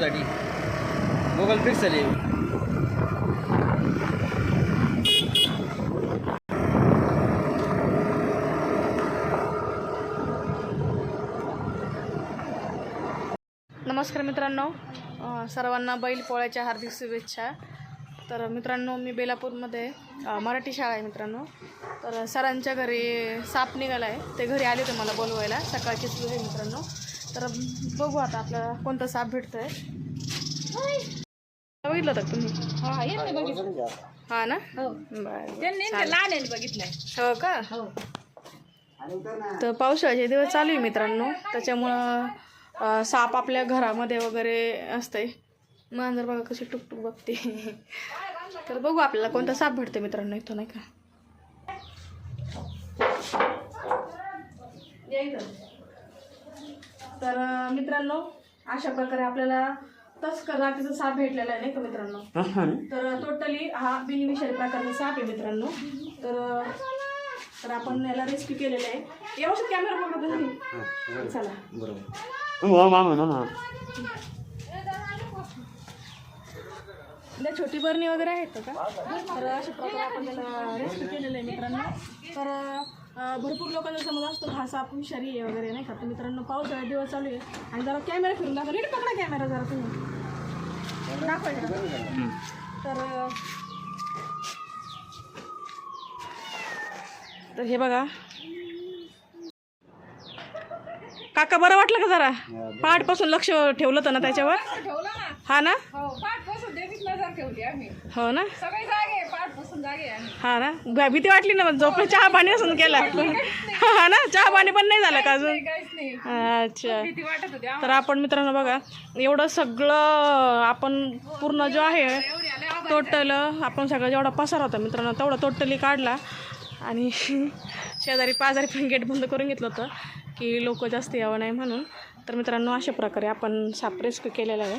साठी Google fix झाली नमस्कार मित्रांनो. सर्वांना बैल पोळ्याच्या हार्दिक शुभेच्छा. तर मित्रांनो मी बेलापूरमध्ये मराठी शाळा आहे मित्रांनो. तर सरांच्या घरी साप निघाला आहे ते घरी आले होते मला बोलवायला. सकाळचीच वेळ आहे मित्रांनो. तर बघू आता आपल्याला कोणता साप भेटतो आहे बघितलं होतं का तुम्ही. हा येते बघितलं. हा ना? हो. बरं त्यांनी ते लहान आहे बघितलंय. हो का? हो. तर पावसाळ्याचे दिवस चालू आहे मित्रांनो. त्याच्यामुळं अं, साप आपल्या घरामध्ये वगैरे असते मांजर बघा कशी टुकटुक बघते. तर बघू आपल्याला कोणता साप भेटतो मित्रांनो इथं नाही का. तर मित्रांनो अशा प्रकारे आपल्याला तस्कर जातीचा साप भेटलेला आहे नाही का मित्रांनो? तर टोटली हा बिनविषारी प्रकारचा साप आहे मित्रांनो. तर तर आपण याला रेस्क्यू केलेलं आहे. व्यवस्थित कॅमेरा पकडतो चला. त्या छोटी बरणी वगैरे आहेत का? तर अशा प्रकारे आपण त्याला रेस्क्यू केलेलं आहे मित्रांनो. तर भरपूर लोकांना समज असतो हा साप विषारी आहे वगैरे नाही का? तर मित्रांनो पावसाळ्यात दिवस चालू आहे. आणि जरा कॅमेरा फिरून दाखवा. नीट पकडा कॅमेरा जरा तुम्ही. दाखवायचा तर तर हे बघा. काका बरं वाटलं का जरा? पहाटपासून लक्ष ठेवलं होतं ना त्याच्यावर? ठेवलं ना? हा ना? हो पाठपासून देवीच नजर ठेवली आम्ही. हो ना? सगळे जागे पाठपासून जागे आम्ही. हा ना? भीती वाटली ना झोपलं चहा पाणी असून केला. हा ना? चहा पाणी पण नाही झालं का अजून? काहीच नाही. अच्छा. भीती वाटत होती तर आपण मित्रांनो बघा एवढं सगळं आपण पूर्ण जो आहे एवढी आले टोटल आपण सगळं जेवढा पसार होता मित्रांनो तेवढा टोटली काढला. आणि शेजारी पाजारी पण गेट बंद करून घेतलं होतं. की लोक जास्त यावं नाही म्हणून. तर मित्रांनो अशा प्रकारे आपण साप रेस्क्यू केलेला आहे.